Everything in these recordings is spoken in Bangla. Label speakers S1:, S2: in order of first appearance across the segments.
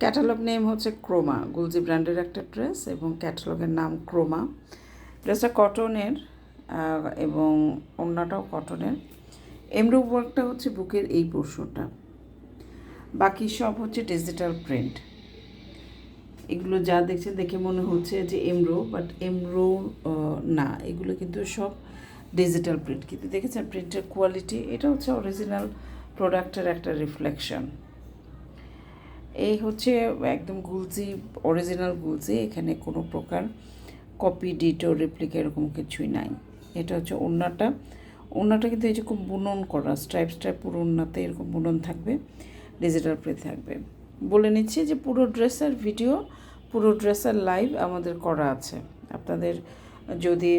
S1: ক্যাটালগ নেম হচ্ছে ক্রোমা গুলজি ব্র্যান্ডের একটা ড্রেস এবং ক্যাটালগের নাম ক্রোমা ড্রেসটা কটনের এবং ওড়নাটাও কটনের এমব্রো ওয়ার্কটা হচ্ছে বুকের এই পোর্শনটা বাকি সব হচ্ছে ডিজিটাল প্রিন্ট এগুলো যা দেখছেন দেখে মনে হচ্ছে যে এমরো বাট এমরো না, এগুলো কিন্তু সব ডিজিটাল প্রিন্ট কিন্তু দেখেছেন প্রিন্টের কোয়ালিটি এটা হচ্ছে অরিজিনাল প্রোডাক্টের একটা রিফ্লেকশন এই হচ্ছে একদম গুলজি অরিজিনাল গুলজি এখানে কোনো প্রকার কপি ডিটো রেপ্লিকা এরকম কিছুই নাই। এটা হচ্ছে ওড়নাটা। ওড়নাটা কিন্তু এই যে খুব বুনন করা স্ট্রাইপ স্ট্রাইপ পুরো ওড়নাতে এরকম বুনন থাকবে ডিজিটাল প্রিন্ট থাকবে। বলে নিচ্ছি যে পুরো ড্রেসের ভিডিও পুরো ড্রেসের লাইভ আমাদের করা আছে। আপনাদের যদি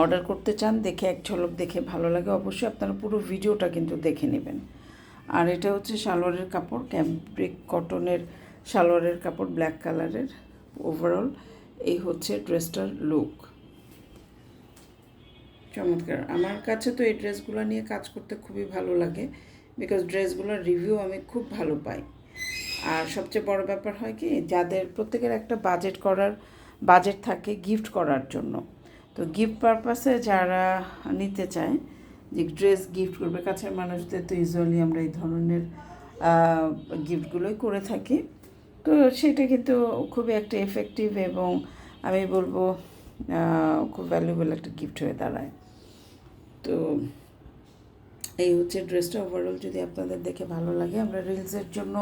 S1: অর্ডার করতে চান, দেখে এক ঝলক দেখে ভালো লাগে, অবশ্যই আপনারা পুরো ভিডিওটা কিন্তু দেখে নেবেন। আর এটা হচ্ছে সালোয়ারের কাপড় ক্যাম্ব্রিক কটনের সালোয়ারের কাপড় ব্ল্যাক কালারের ওভারঅল এই হচ্ছে ড্রেসটার লুক চমৎকার। আমার কাছে তো এই ড্রেসগুলো নিয়ে কাজ করতে খুবই ভালো লাগে বিকজ ড্রেসগুলোর রিভিউ আমি খুব ভালো পাই। আর সবচেয়ে বড় ব্যাপার হয় কি, যাদের প্রত্যেকের একটা বাজেট করার বাজেট থাকে গিফট করার জন্য। তো গিফট পারপাসে যারা নিতে চায় যে ড্রেস গিফট করবে, কাছের মানুষদের তো ইউজুয়ালি আমরা এই ধরনের গিফটগুলোই করে থাকি। তো সেটা কিন্তু খুবই একটা এফেক্টিভ এবং আমি বলব খুব ভ্যালুয়েবল একটা গিফট হয়ে দাঁড়ায়। তো এই হচ্ছে ড্রেসটা ওভারঅল যদি আপনাদের দেখে ভালো লাগে, আমরা রিলসের জন্য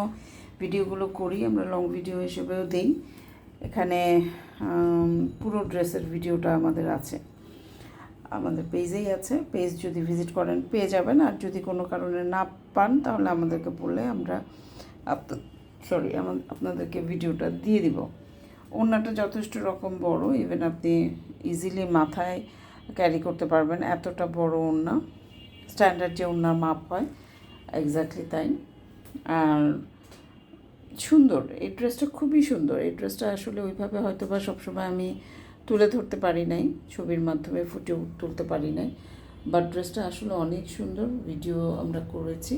S1: ভিডিওগুলো করি, আমরা লং ভিডিও হিসেবেও দেই। এখানে পুরো ড্রেসের ভিডিওটা আমাদের আছে। আমাদের পেজেই আছে। পেজ যদি ভিজিট করেন, পেয়ে যাবেন। আর যদি কোনো কারণে না পান, তাহলে আমাদেরকে বললে আমরা সরি আপনাদেরকে ভিডিওটা দিয়ে দিব। ওড়নাটা যথেষ্ট রকম বড়। ইভেন আপনি ইজিলি মাথায় ক্যারি করতে পারবেন। এতটা বড় ওড়না। স্ট্যান্ডার্ড যে ওড়নার মাপ হয় এক্স্যাক্টলি তাই। আর সুন্দর। এই ড্রেসটা খুবই সুন্দর। এই ড্রেসটা আসলে ওইভাবে হয়তো বা সবসময় আমি তুলে ধরতে পারি নাই, ছবির মাধ্যমে ফুটে তুলতে পারি নাই। বাট ড্রেসটা আসলে অনেক সুন্দর ভিডিও আমরা করেছি।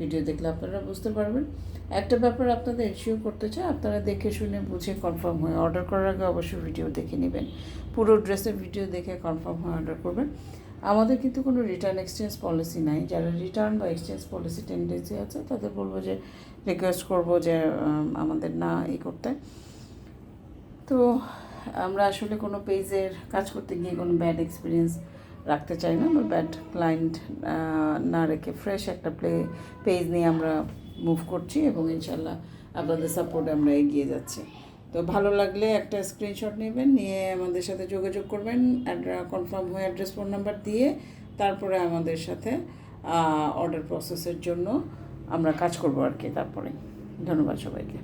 S1: ভিডিও দেখলে আপনারা বুঝতে পারবেন। একটা ব্যাপার আপনাদের এনশিওর করতে চাই, আপনারা দেখে শুনে বুঝে কনফার্ম হয়ে অর্ডার করার আগে অবশ্যই ভিডিও দেখে নেবেন। পুরো ড্রেসের ভিডিও দেখে কনফার্ম হয়ে অর্ডার করবেন। আমাদের কিন্তু কোনো রিটার্ন এক্সচেঞ্জ পলিসি নাই। যারা রিটার্ন বা এক্সচেঞ্জ পলিসি টেন্ডেন্সি আছে, তাদের বলব যে রিকোয়েস্ট করব যে আমাদের না ই করতে। তো আমরা আসলে কোনো পেজের কাজ করতে গিয়ে কোনো ব্যাড এক্সপিরিয়েন্স রাখতে চাই না বা ব্যাড ক্লায়েন্ট না রেখে ফ্রেশ একটা প্লে পেজ নিয়ে আমরা মুভ করছি এবং ইনশাল্লাহ আপনাদের সাপোর্টে আমরা এগিয়ে যাচ্ছি। তো ভালো লাগলে একটা স্ক্রিনশট নেবেন, নিয়ে আমাদের সাথে যোগাযোগ করবেন কনফার্ম হয়ে অ্যাড্রেস ফোন নাম্বার দিয়ে তারপরে আমাদের সাথে অর্ডার প্রসেসের জন্য আমরা কাজ করব আর কি তারপরে। ধন্যবাদ সবাইকে।